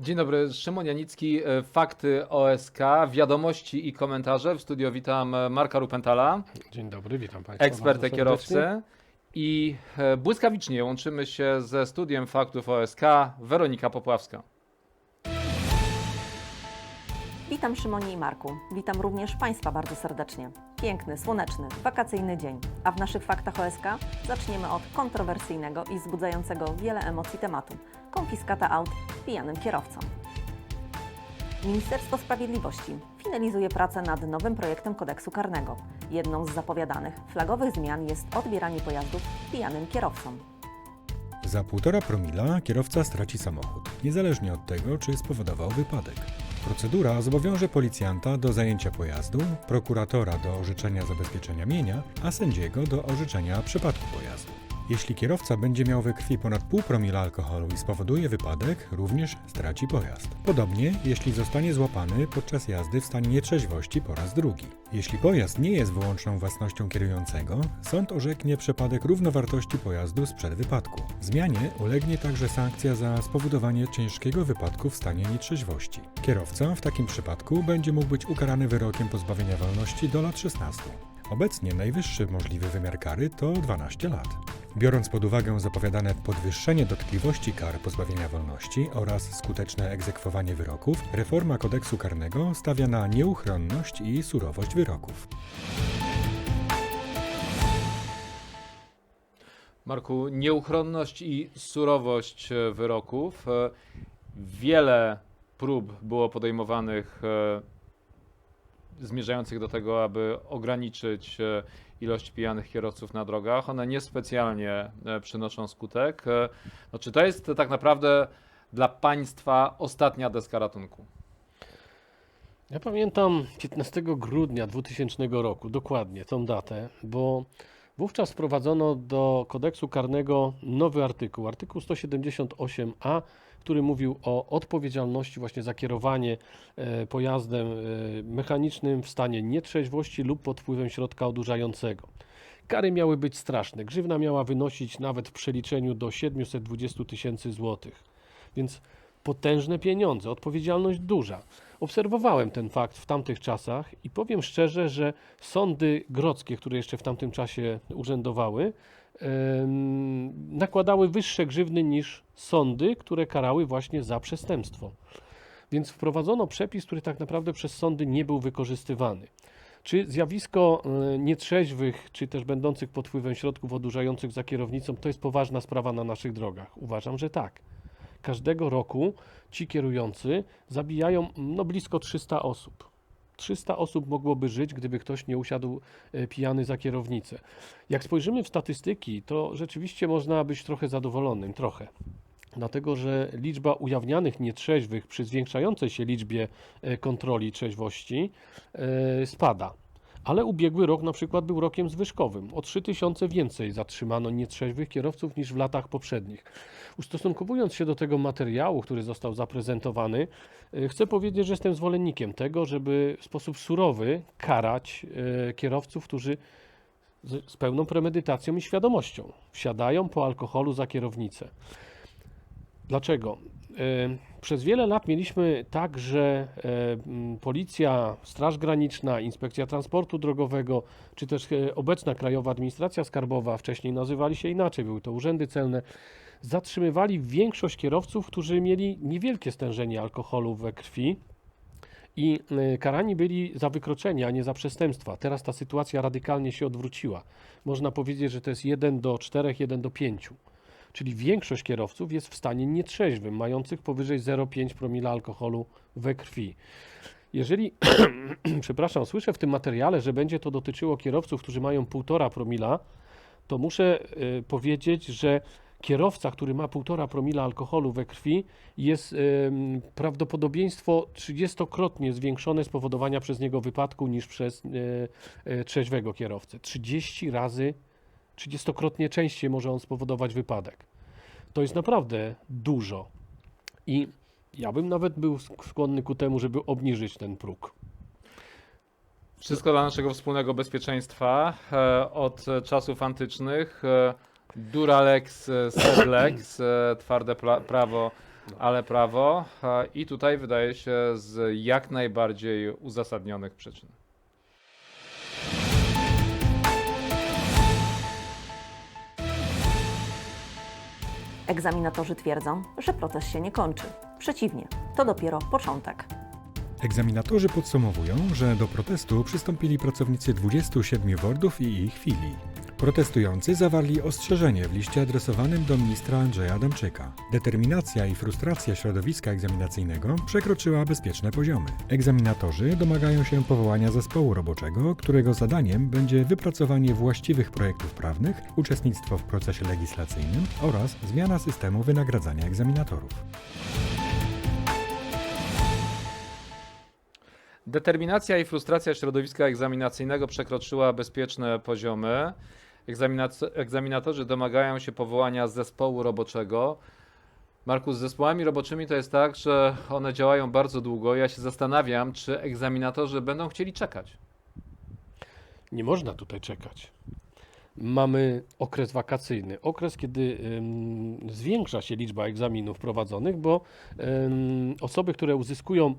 Dzień dobry, Szymon Janicki, e, Fakty OSK, wiadomości i komentarze. W studio witam e, Marka Rupentala, Dzień dobry, witam Państwa. ekspertę kierowcę. I e, błyskawicznie łączymy się ze studiem Faktów OSK Weronika Popławska. Witam Szymonie i Marku. Witam również Państwa bardzo serdecznie. Piękny, słoneczny, wakacyjny dzień. A w naszych faktach OSK zaczniemy od kontrowersyjnego i wzbudzającego wiele emocji tematu konfiskata aut pijanym kierowcom. Ministerstwo Sprawiedliwości finalizuje pracę nad nowym projektem kodeksu karnego. Jedną z zapowiadanych flagowych zmian jest odbieranie pojazdów pijanym kierowcom. Za 1,5 promila kierowca straci samochód, niezależnie od tego, czy spowodował wypadek. Procedura zobowiąże policjanta do zajęcia pojazdu, prokuratora do orzeczenia zabezpieczenia mienia, a sędziego do orzeczenia przypadku pojazdu. Jeśli kierowca będzie miał we krwi ponad pół promila alkoholu i spowoduje wypadek, również straci pojazd. Podobnie, jeśli zostanie złapany podczas jazdy w stanie nietrzeźwości po raz drugi. Jeśli pojazd nie jest wyłączną własnością kierującego, sąd orzeknie przepadek równowartości pojazdu sprzed wypadku. Zmianie ulegnie także sankcja za spowodowanie ciężkiego wypadku w stanie nietrzeźwości. Kierowca w takim przypadku będzie mógł być ukarany wyrokiem pozbawienia wolności do lat 16. Obecnie najwyższy możliwy wymiar kary to 12 lat. Biorąc pod uwagę zapowiadane podwyższenie dotkliwości kar pozbawienia wolności oraz skuteczne egzekwowanie wyroków, reforma kodeksu karnego stawia na nieuchronność i surowość wyroków. Marku, nieuchronność i surowość e, wyroków. E, Wiele prób było podejmowanych e, zmierzających do tego, aby ograniczyć ilość pijanych kierowców na drogach. One niespecjalnie e, przynoszą skutek. E, No, czy to jest tak naprawdę dla państwa ostatnia deska ratunku? Ja pamiętam 15 grudnia 2000 roku, dokładnie tą datę, bo wówczas wprowadzono do kodeksu karnego nowy artykuł, artykuł 178a, który mówił o odpowiedzialności właśnie za kierowanie e, pojazdem e, mechanicznym w stanie nietrzeźwości lub pod wpływem środka odurzającego. Kary miały być straszne. Grzywna miała wynosić nawet w przeliczeniu do 720 tysięcy złotych. Więc potężne pieniądze, odpowiedzialność duża. Obserwowałem ten fakt w tamtych czasach i powiem szczerze, że sądy grodzkie, które jeszcze w tamtym czasie urzędowały, nakładały wyższe grzywny niż sądy, które karały właśnie za przestępstwo. Więc wprowadzono przepis, który tak naprawdę przez sądy nie był wykorzystywany. Czy zjawisko e, nietrzeźwych, czy też będących pod wpływem środków odurzających za kierownicą to jest poważna sprawa na naszych drogach? Uważam, że tak. Każdego roku ci kierujący zabijają no, blisko 300 osób. 300 osób mogłoby żyć, gdyby ktoś nie usiadł e, pijany za kierownicę. Jak spojrzymy w statystyki, to rzeczywiście można być trochę zadowolonym, trochę. Dlatego, że liczba ujawnianych nietrzeźwych przy zwiększającej się liczbie e, kontroli trzeźwości e, spada. Ale ubiegły rok na przykład był rokiem zwyżkowym. O 3000 więcej zatrzymano nietrzeźwych kierowców niż w latach poprzednich. Ustosunkowując się do tego materiału, który został zaprezentowany, e, chcę powiedzieć, że jestem zwolennikiem tego, żeby w sposób surowy karać e, kierowców, którzy z pełną premedytacją i świadomością wsiadają po alkoholu za kierownicę. Dlaczego? E, Przez wiele lat mieliśmy tak, że e, policja, Straż Graniczna, Inspekcja Transportu Drogowego, czy też e, obecna Krajowa Administracja Skarbowa, wcześniej nazywali się inaczej, były to urzędy celne, zatrzymywali większość kierowców, którzy mieli niewielkie stężenie alkoholu we krwi i karani byli za wykroczenia, a nie za przestępstwa. Teraz ta sytuacja radykalnie się odwróciła. Można powiedzieć, że to jest 1 do 4, 1 do 5 czyli większość kierowców jest w stanie nietrzeźwym, mających powyżej 0,5 promila alkoholu we krwi. Jeżeli, przepraszam, słyszę w tym materiale, że będzie to dotyczyło kierowców, którzy mają 1,5 promila, to muszę y, powiedzieć, że kierowca, który ma 1,5 promila alkoholu we krwi, jest ym, prawdopodobieństwo 30-krotnie zwiększone spowodowania przez niego wypadku niż przez y, y, trzeźwego kierowcę. 30 razy 30-krotnie częściej może on spowodować wypadek. To jest naprawdę dużo. I ja bym nawet był skłonny ku temu, żeby obniżyć ten próg. Wszystko dla naszego wspólnego bezpieczeństwa. E, Od czasów antycznych e, Duralex, e, Sedlex, twarde prawo ale prawo i tutaj wydaje się z jak najbardziej uzasadnionych przyczyn. Egzaminatorzy twierdzą, że proces się nie kończy. Przeciwnie, to dopiero początek. Egzaminatorzy podsumowują, że do protestu przystąpili pracownicy 27 wordów i ich filii. Protestujący zawarli ostrzeżenie w liście adresowanym do ministra Andrzeja Adamczyka. Determinacja i frustracja środowiska egzaminacyjnego przekroczyła bezpieczne poziomy. Egzaminatorzy domagają się powołania zespołu roboczego, którego zadaniem będzie wypracowanie właściwych projektów prawnych, uczestnictwo w procesie legislacyjnym oraz zmiana systemu wynagradzania egzaminatorów. Determinacja i frustracja środowiska egzaminacyjnego przekroczyła bezpieczne poziomy. Egzaminatorzy domagają się powołania zespołu roboczego. Marku, z zespołami roboczymi to jest tak, że one działają bardzo długo. Ja się zastanawiam, czy egzaminatorzy będą chcieli czekać. Nie można tutaj czekać. Mamy okres wakacyjny, okres, kiedy zwiększa się liczba egzaminów prowadzonych, bo osoby, które uzyskują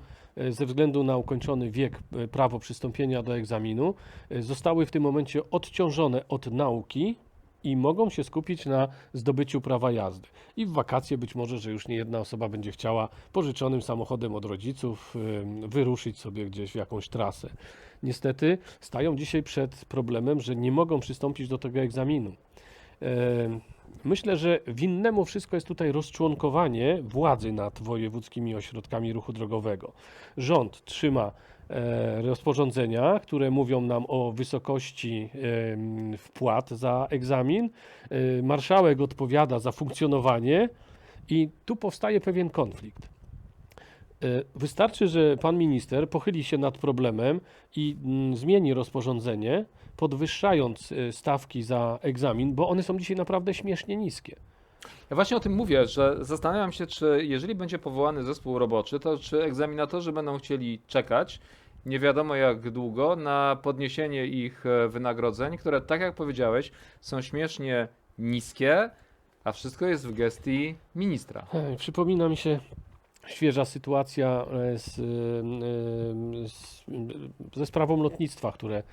ze względu na ukończony wiek e, prawo przystąpienia do egzaminu, e, zostały w tym momencie odciążone od nauki i mogą się skupić na zdobyciu prawa jazdy. I w wakacje być może, że już nie jedna osoba będzie chciała pożyczonym samochodem od rodziców wyruszyć sobie gdzieś w jakąś trasę. Niestety stają dzisiaj przed problemem, że nie mogą przystąpić do tego egzaminu. Myślę, że winnemu wszystko jest tutaj rozczłonkowanie władzy nad wojewódzkimi ośrodkami ruchu drogowego. Rząd trzyma e, rozporządzenia, które mówią nam o wysokości em, wpłat za egzamin. E, Marszałek odpowiada za funkcjonowanie i tu powstaje pewien konflikt. E, Wystarczy, że pan minister pochyli się nad problemem i mm, zmieni rozporządzenie, podwyższając e, stawki za egzamin, bo one są dzisiaj naprawdę śmiesznie niskie. Ja właśnie o tym mówię, że zastanawiam się, czy jeżeli będzie powołany zespół roboczy, to czy egzaminatorzy będą chcieli czekać, nie wiadomo jak długo, na podniesienie ich e, wynagrodzeń, które, tak jak powiedziałeś, są śmiesznie niskie, a wszystko jest w gestii ministra. Ej, Przypomina mi się świeża sytuacja e, z, e, e, z, ze sprawą lotnictwa, które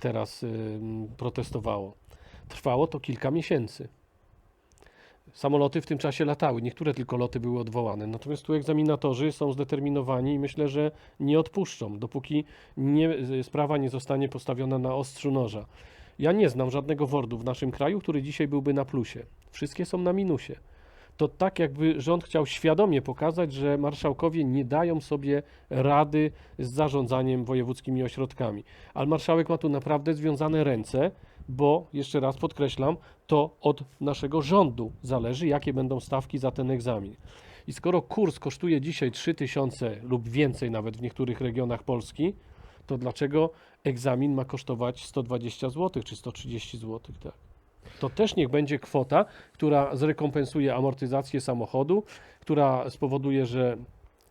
teraz protestowało. Trwało to kilka miesięcy. Samoloty w tym czasie latały, niektóre tylko loty były odwołane. Natomiast tu egzaminatorzy są zdeterminowani i myślę, że nie odpuszczą, dopóki nie, sprawa nie zostanie postawiona na ostrzu noża. Ja nie znam żadnego wordu w naszym kraju, który dzisiaj byłby na plusie. Wszystkie są na minusie to tak jakby rząd chciał świadomie pokazać, że marszałkowie nie dają sobie rady z zarządzaniem wojewódzkimi ośrodkami. Ale marszałek ma tu naprawdę związane ręce, bo jeszcze raz podkreślam, to od naszego rządu zależy, jakie będą stawki za ten egzamin. I skoro kurs kosztuje dzisiaj 3000 lub więcej nawet w niektórych regionach Polski, to dlaczego egzamin ma kosztować 120 zł czy 130 zł? Tak? To też niech będzie kwota, która zrekompensuje amortyzację samochodu, która spowoduje, że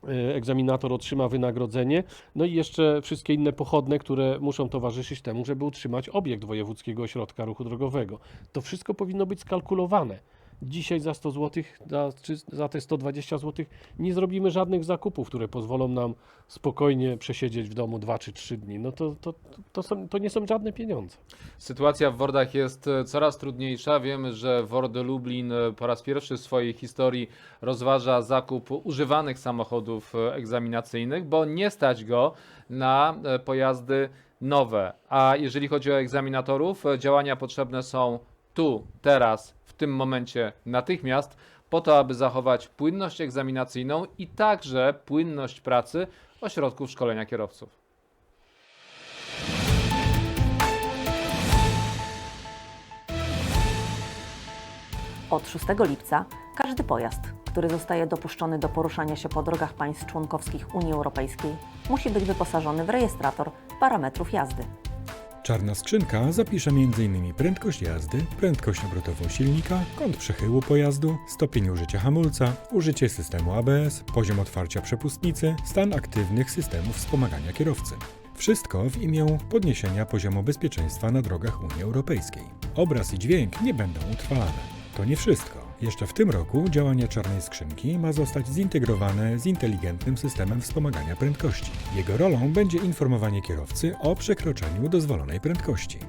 e, egzaminator otrzyma wynagrodzenie, no i jeszcze wszystkie inne pochodne, które muszą towarzyszyć temu, żeby utrzymać obiekt Wojewódzkiego Ośrodka Ruchu Drogowego. To wszystko powinno być skalkulowane. Dzisiaj za 100 zł, za, za te 120 zł nie zrobimy żadnych zakupów, które pozwolą nam spokojnie przesiedzieć w domu 2 czy 3 dni. No to, to, to, są, to nie są żadne pieniądze. Sytuacja w Wordach jest e, coraz trudniejsza. Wiemy, że Word Lublin e, po raz pierwszy w swojej historii rozważa zakup używanych samochodów e, egzaminacyjnych, bo nie stać go na pojazdy nowe. A jeżeli chodzi o egzaminatorów, działania potrzebne są tu, teraz, w tym momencie, natychmiast, po to, aby zachować płynność egzaminacyjną i także płynność pracy ośrodków szkolenia kierowców. Od 6 lipca każdy pojazd, który zostaje dopuszczony do poruszania się po drogach państw członkowskich Unii Europejskiej, musi być wyposażony w rejestrator parametrów jazdy. Czarna skrzynka zapisze m.in. prędkość jazdy, prędkość obrotową silnika, kąt przechyłu pojazdu, stopień użycia hamulca, użycie systemu ABS, poziom otwarcia przepustnicy, stan aktywnych systemów wspomagania kierowcy. Wszystko w imię podniesienia poziomu bezpieczeństwa na drogach Unii Europejskiej. Obraz i dźwięk nie będą utrwalane. To nie wszystko. Jeszcze w tym roku działanie czarnej skrzynki ma zostać zintegrowane z inteligentnym systemem wspomagania prędkości. Jego rolą będzie informowanie kierowcy o przekroczeniu dozwolonej prędkości.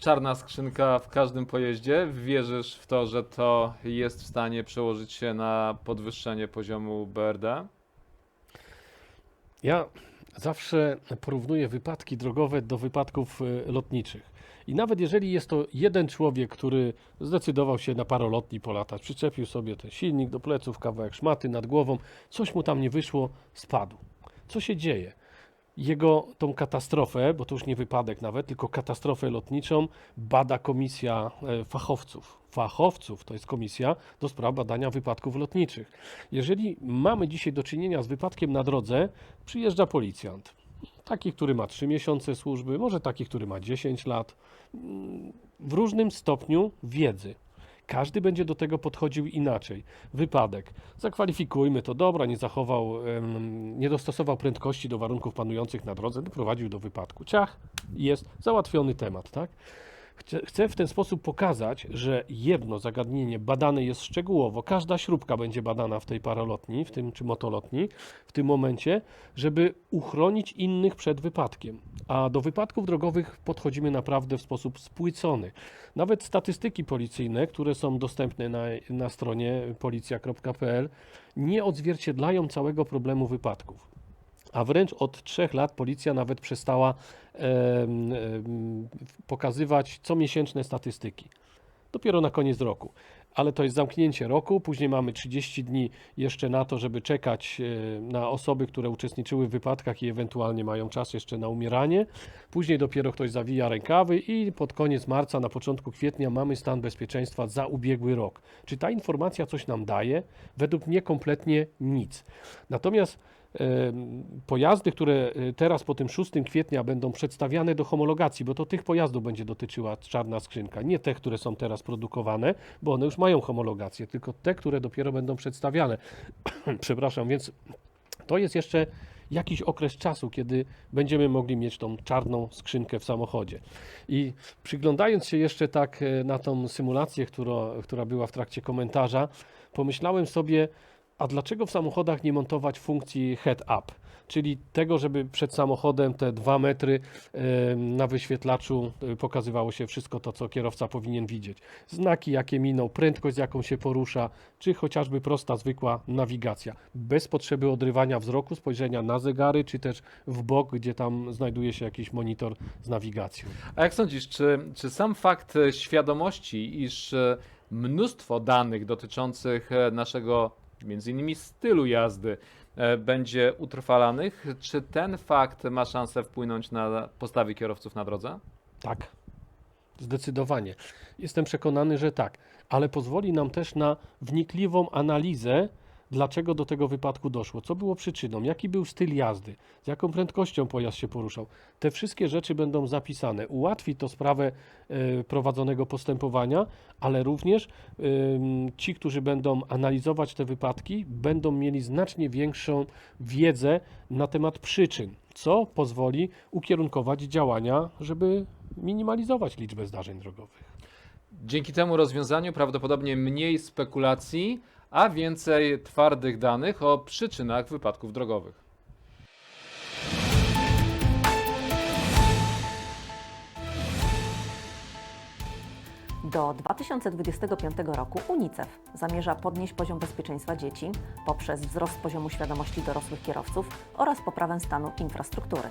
Czarna skrzynka w każdym pojeździe. Wierzysz w to, że to jest w stanie przełożyć się na podwyższenie poziomu BRD? Ja zawsze porównuję wypadki drogowe do wypadków e, lotniczych. I nawet jeżeli jest to jeden człowiek, który zdecydował się na parolotni polatać, przyczepił sobie ten silnik do pleców, kawałek szmaty nad głową, coś mu tam nie wyszło, spadł. Co się dzieje? Jego tą katastrofę, bo to już nie wypadek nawet, tylko katastrofę lotniczą, bada komisja e, fachowców. Fachowców to jest komisja do spraw badania wypadków lotniczych. Jeżeli mamy dzisiaj do czynienia z wypadkiem na drodze, przyjeżdża policjant. Taki, który ma 3 miesiące służby, może taki, który ma 10 lat, w różnym stopniu wiedzy. Każdy będzie do tego podchodził inaczej. Wypadek. Zakwalifikujmy to, dobra, nie zachował, nie dostosował prędkości do warunków panujących na drodze, doprowadził do wypadku. Ciach, jest załatwiony temat, tak? Chcę, w ten sposób pokazać, że jedno zagadnienie badane jest szczegółowo, każda śrubka będzie badana w tej paralotni, w tym czy motolotni, w tym momencie, żeby uchronić innych przed wypadkiem. A do wypadków drogowych podchodzimy naprawdę w sposób spłycony. Nawet statystyki policyjne, które są dostępne na, na stronie policja.pl, nie odzwierciedlają całego problemu wypadków. A wręcz od trzech lat policja nawet przestała em, em, pokazywać comiesięczne statystyki. Dopiero na koniec roku. Ale to jest zamknięcie roku, później mamy 30 dni jeszcze na to, żeby czekać e, na osoby, które uczestniczyły w wypadkach i ewentualnie mają czas jeszcze na umieranie. Później dopiero ktoś zawija rękawy i pod koniec marca, na początku kwietnia mamy stan bezpieczeństwa za ubiegły rok. Czy ta informacja coś nam daje? Według mnie kompletnie nic. Natomiast pojazdy, które e, teraz po tym 6 kwietnia będą przedstawiane do homologacji, bo to tych pojazdów będzie dotyczyła czarna skrzynka, nie te, które są teraz produkowane, bo one już mają homologację, tylko te, które dopiero będą przedstawiane. Przepraszam, więc to jest jeszcze jakiś okres czasu, kiedy będziemy mogli mieć tą czarną skrzynkę w samochodzie. I przyglądając się jeszcze tak e, na tą symulację, która, która była w trakcie komentarza, pomyślałem sobie, a dlaczego w samochodach nie montować funkcji head-up? Czyli tego, żeby przed samochodem te dwa metry na wyświetlaczu e, pokazywało się wszystko to, co kierowca powinien widzieć. Znaki, jakie miną, prędkość, z jaką się porusza, czy chociażby prosta, zwykła nawigacja. Bez potrzeby odrywania wzroku, spojrzenia na zegary, czy też w bok, gdzie tam znajduje się jakiś monitor z nawigacją. A jak sądzisz, czy, czy sam fakt e, świadomości, iż e, mnóstwo danych dotyczących naszego między innymi stylu jazdy e, będzie utrwalanych, czy ten fakt ma szansę wpłynąć na postawy kierowców na drodze? Tak, zdecydowanie. Jestem przekonany, że tak, ale pozwoli nam też na wnikliwą analizę, dlaczego do tego wypadku doszło, co było przyczyną, jaki był styl jazdy, z jaką prędkością pojazd się poruszał. Te wszystkie rzeczy będą zapisane. Ułatwi to sprawę e, prowadzonego postępowania, ale również ym, ci, którzy będą analizować te wypadki, będą mieli znacznie większą wiedzę na temat przyczyn, co pozwoli ukierunkować działania, żeby minimalizować liczbę zdarzeń drogowych. Dzięki temu rozwiązaniu prawdopodobnie mniej spekulacji, a więcej twardych danych o przyczynach wypadków drogowych. Do 2025 roku UNICEF zamierza podnieść poziom bezpieczeństwa dzieci poprzez wzrost poziomu świadomości dorosłych kierowców oraz poprawę stanu infrastruktury.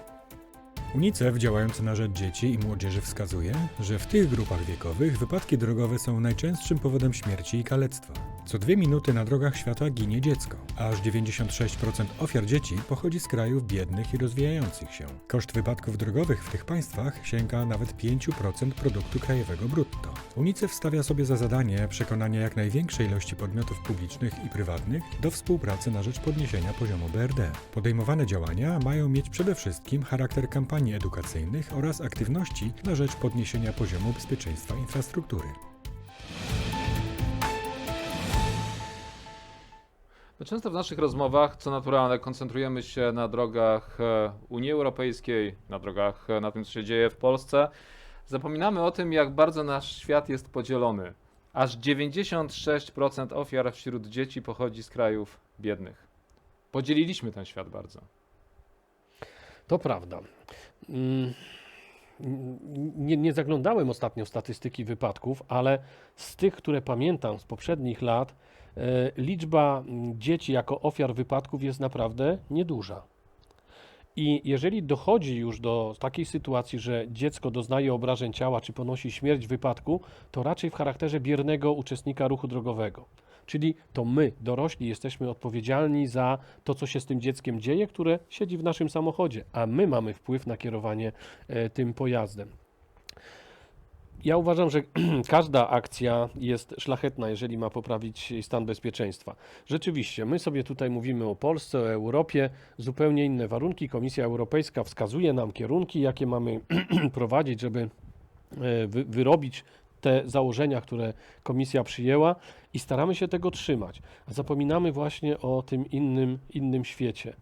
UNICEF działający na rzecz dzieci i młodzieży wskazuje, że w tych grupach wiekowych wypadki drogowe są najczęstszym powodem śmierci i kalectwa. Co dwie minuty na drogach świata ginie dziecko, aż 96% ofiar dzieci pochodzi z krajów biednych i rozwijających się. Koszt wypadków drogowych w tych państwach sięga nawet 5% produktu krajowego brutto. UNICEF stawia sobie za zadanie przekonanie jak największej ilości podmiotów publicznych i prywatnych do współpracy na rzecz podniesienia poziomu BRD. Podejmowane działania mają mieć przede wszystkim charakter kampanii edukacyjnych oraz aktywności na rzecz podniesienia poziomu bezpieczeństwa infrastruktury. No często w naszych rozmowach, co naturalne, koncentrujemy się na drogach e, Unii Europejskiej, na drogach, e, na tym, co się dzieje w Polsce. zapominamy o tym, jak bardzo nasz świat jest podzielony. Aż 96% ofiar wśród dzieci pochodzi z krajów biednych. Podzieliliśmy ten świat bardzo. To prawda. Mm, Nie, nie zaglądałem ostatnio w statystyki wypadków, ale z tych, które pamiętam z poprzednich lat, e, liczba mm, dzieci jako ofiar wypadków jest naprawdę nieduża. I jeżeli dochodzi już do takiej sytuacji, że dziecko doznaje obrażeń ciała czy ponosi śmierć w wypadku, to raczej w charakterze biernego uczestnika ruchu drogowego. Czyli to my, dorośli, jesteśmy odpowiedzialni za to, co się z tym dzieckiem dzieje, które siedzi w naszym samochodzie, a my mamy wpływ na kierowanie e, tym pojazdem. Ja uważam, że każda akcja jest szlachetna, jeżeli ma poprawić stan bezpieczeństwa. Rzeczywiście, my sobie tutaj mówimy o Polsce, o Europie, zupełnie inne warunki. Komisja Europejska wskazuje nam kierunki, jakie mamy prowadzić, żeby e, wy, wyrobić te założenia, które komisja przyjęła i staramy się tego trzymać. A zapominamy właśnie o tym innym, innym świecie.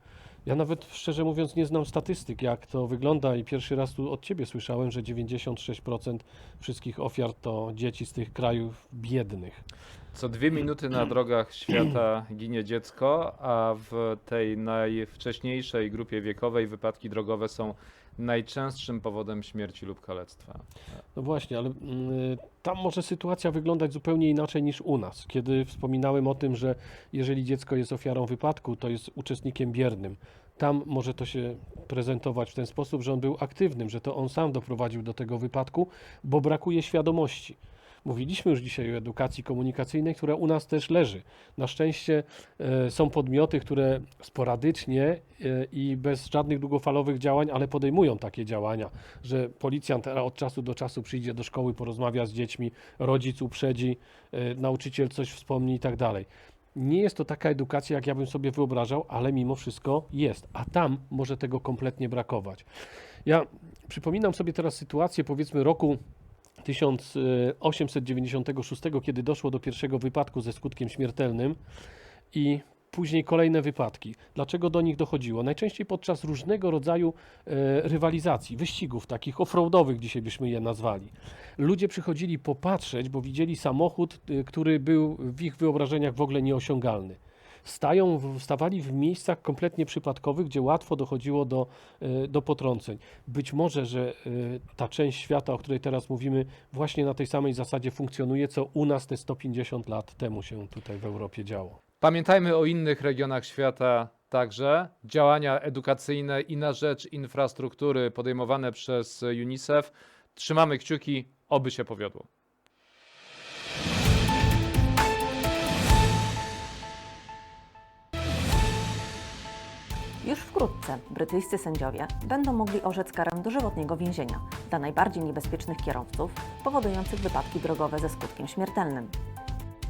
Ja nawet szczerze mówiąc nie znam statystyk, jak to wygląda i pierwszy raz tu od Ciebie słyszałem, że 96% wszystkich ofiar to dzieci z tych krajów biednych. Co dwie minuty na drogach świata ginie dziecko, a w tej najwcześniejszej grupie wiekowej wypadki drogowe są najczęstszym powodem śmierci lub kalectwa. No właśnie, ale mm, tam może sytuacja wyglądać zupełnie inaczej niż u nas. Kiedy wspominałem o tym, że jeżeli dziecko jest ofiarą wypadku, to jest uczestnikiem biernym. Tam może to się prezentować w ten sposób, że on był aktywnym, że to on sam doprowadził do tego wypadku, bo brakuje świadomości. Mówiliśmy już dzisiaj o edukacji komunikacyjnej, która u nas też leży. Na szczęście e, są podmioty, które sporadycznie e, i bez żadnych długofalowych działań, ale podejmują takie działania, że policjant od czasu do czasu przyjdzie do szkoły, porozmawia z dziećmi, rodzic uprzedzi, e, nauczyciel coś wspomni i tak dalej. Nie jest to taka edukacja, jak ja bym sobie wyobrażał, ale mimo wszystko jest, a tam może tego kompletnie brakować. Ja przypominam sobie teraz sytuację, powiedzmy, roku 1896, kiedy doszło do pierwszego wypadku ze skutkiem śmiertelnym i później kolejne wypadki. Dlaczego do nich dochodziło? Najczęściej podczas różnego rodzaju e, rywalizacji, wyścigów, takich offroadowych dzisiaj byśmy je nazwali. Ludzie przychodzili popatrzeć, bo widzieli samochód, y, który był w ich wyobrażeniach w ogóle nieosiągalny stają, stawali w miejscach kompletnie przypadkowych, gdzie łatwo dochodziło do, e, do potrąceń. Być może, że e, ta część świata, o której teraz mówimy, właśnie na tej samej zasadzie funkcjonuje, co u nas te 150 lat temu się tutaj w Europie działo. Pamiętajmy o innych regionach świata także. Działania edukacyjne i na rzecz infrastruktury podejmowane przez UNICEF. Trzymamy kciuki, oby się powiodło. Już wkrótce brytyjscy sędziowie będą mogli orzec karę dożywotniego więzienia dla najbardziej niebezpiecznych kierowców powodujących wypadki drogowe ze skutkiem śmiertelnym.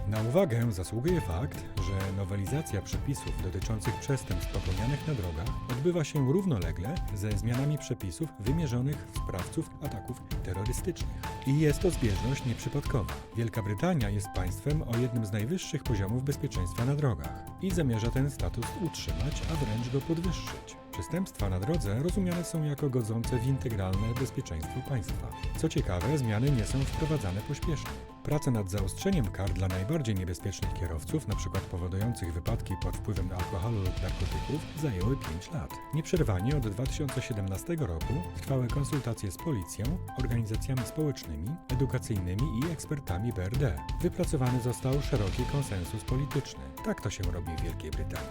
Na uwagę zasługuje fakt, że nowelizacja przepisów dotyczących przestępstw popełnianych na drogach odbywa się równolegle ze zmianami przepisów wymierzonych w sprawców ataków terrorystycznych. I jest to zbieżność nieprzypadkowa. Wielka Brytania jest państwem o jednym z najwyższych poziomów bezpieczeństwa na drogach i zamierza ten status utrzymać, a wręcz go podwyższyć. Przestępstwa na drodze rozumiane są jako godzące w integralne bezpieczeństwo państwa. Co ciekawe, zmiany nie są wprowadzane pośpiesznie. Prace nad zaostrzeniem kar dla najbardziej niebezpiecznych kierowców, np. powodujących wypadki pod wpływem alkoholu lub narkotyków, zajęły 5 lat. Nieprzerwanie od 2017 roku trwały konsultacje z policją, organizacjami społecznymi, edukacyjnymi i ekspertami BRD. Wypracowany został szeroki konsensus polityczny. Tak to się robi w Wielkiej Brytanii.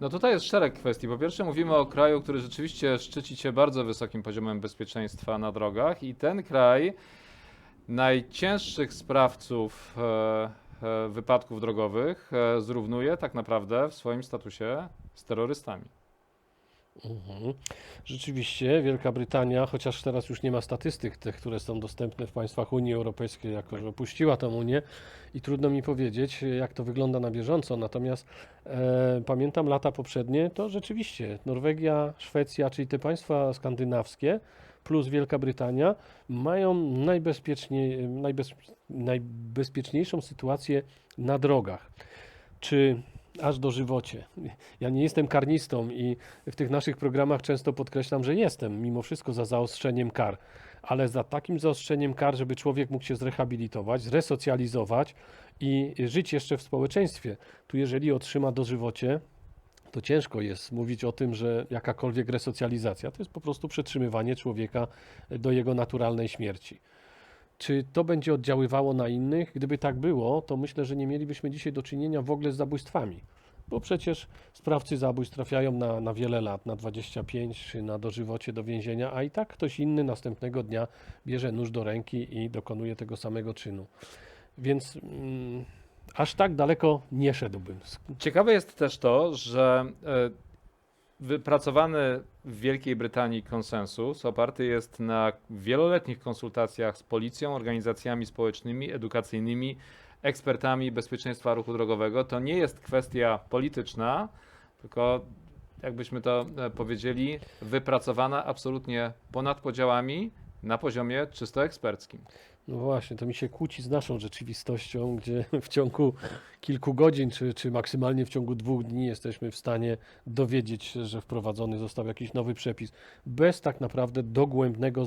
No tutaj jest szereg kwestii. Po pierwsze mówimy o kraju, który rzeczywiście szczyci się bardzo wysokim poziomem bezpieczeństwa na drogach i ten kraj najcięższych sprawców e, e, wypadków drogowych e, zrównuje tak naprawdę w swoim statusie z terrorystami. Mhm. Rzeczywiście Wielka Brytania, chociaż teraz już nie ma statystyk tych, które są dostępne w państwach Unii Europejskiej, jako że opuściła tą Unię i trudno mi powiedzieć, jak to wygląda na bieżąco. Natomiast e, pamiętam lata poprzednie, to rzeczywiście Norwegia, Szwecja, czyli te państwa skandynawskie plus Wielka Brytania mają najbezpieczniej, najbez, najbezpieczniejszą sytuację na drogach. Czy aż do żywocie. Ja nie jestem karnistą i w tych naszych programach często podkreślam, że jestem mimo wszystko za zaostrzeniem kar, ale za takim zaostrzeniem kar, żeby człowiek mógł się zrehabilitować, zresocjalizować i żyć jeszcze w społeczeństwie. Tu jeżeli otrzyma dożywocie, to ciężko jest mówić o tym, że jakakolwiek resocjalizacja to jest po prostu przetrzymywanie człowieka do jego naturalnej śmierci. Czy to będzie oddziaływało na innych? Gdyby tak było, to myślę, że nie mielibyśmy dzisiaj do czynienia w ogóle z zabójstwami. Bo przecież sprawcy zabójstw trafiają na, na wiele lat, na 25 czy na dożywocie do więzienia, a i tak ktoś inny następnego dnia bierze nóż do ręki i dokonuje tego samego czynu. Więc mm, aż tak daleko nie szedłbym. Ciekawe jest też to, że e, wypracowany w Wielkiej Brytanii konsensus oparty jest na wieloletnich konsultacjach z policją, organizacjami społecznymi, edukacyjnymi, ekspertami bezpieczeństwa ruchu drogowego. To nie jest kwestia polityczna, tylko jakbyśmy to e, powiedzieli, wypracowana absolutnie ponad podziałami na poziomie czysto eksperckim. No właśnie, to mi się kłóci z naszą rzeczywistością, gdzie w ciągu kilku godzin, czy, czy maksymalnie w ciągu dwóch dni jesteśmy w stanie dowiedzieć się, że wprowadzony został jakiś nowy przepis, bez tak naprawdę dogłębnego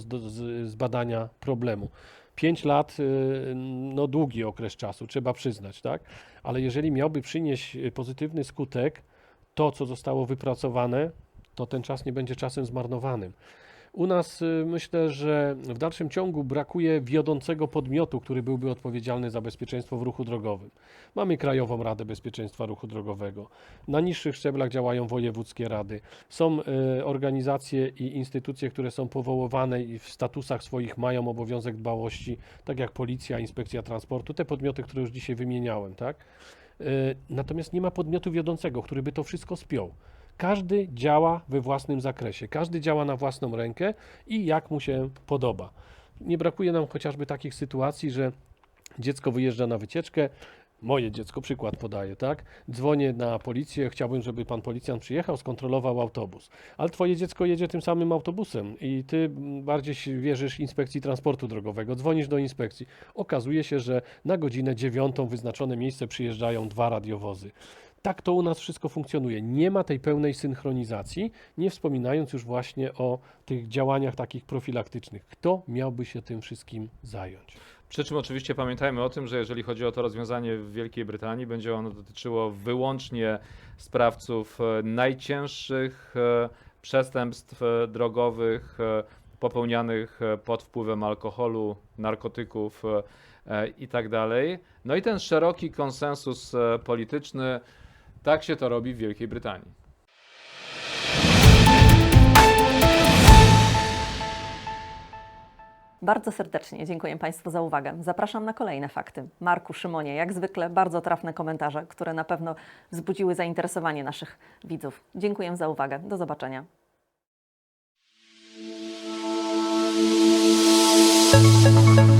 zbadania problemu. Pięć lat, y, no długi okres czasu, trzeba przyznać, tak? Ale jeżeli miałby przynieść pozytywny skutek, to co zostało wypracowane, to ten czas nie będzie czasem zmarnowanym. U nas y, myślę, że w dalszym ciągu brakuje wiodącego podmiotu, który byłby odpowiedzialny za bezpieczeństwo w ruchu drogowym. Mamy Krajową Radę Bezpieczeństwa Ruchu Drogowego. Na niższych szczeblach działają wojewódzkie rady. Są y, organizacje i instytucje, które są powoływane i w statusach swoich mają obowiązek dbałości, tak jak Policja, Inspekcja Transportu, te podmioty, które już dzisiaj wymieniałem, tak? Y, Natomiast nie ma podmiotu wiodącego, który by to wszystko spiął. Każdy działa we własnym zakresie, każdy działa na własną rękę i jak mu się podoba. Nie brakuje nam chociażby takich sytuacji, że dziecko wyjeżdża na wycieczkę. Moje dziecko, przykład podaję, tak? Dzwonię na policję, chciałbym, żeby pan policjant przyjechał, skontrolował autobus. Ale twoje dziecko jedzie tym samym autobusem i ty bardziej wierzysz inspekcji transportu drogowego. Dzwonisz do inspekcji. Okazuje się, że na godzinę dziewiątą wyznaczone miejsce przyjeżdżają dwa radiowozy. Tak to u nas wszystko funkcjonuje. Nie ma tej pełnej synchronizacji, nie wspominając już właśnie o tych działaniach takich profilaktycznych. Kto miałby się tym wszystkim zająć? Przy czym oczywiście pamiętajmy o tym, że jeżeli chodzi o to rozwiązanie w Wielkiej Brytanii, będzie ono dotyczyło wyłącznie sprawców e, najcięższych e, przestępstw e, drogowych popełnianych pod wpływem alkoholu, narkotyków e, e, i tak. No i ten szeroki konsensus polityczny, tak się to robi w Wielkiej Brytanii. Bardzo serdecznie dziękuję Państwu za uwagę. Zapraszam na kolejne fakty. Marku, Szymonie, jak zwykle bardzo trafne komentarze, które na pewno wzbudziły zainteresowanie naszych widzów. Dziękuję za uwagę. Do zobaczenia. Thank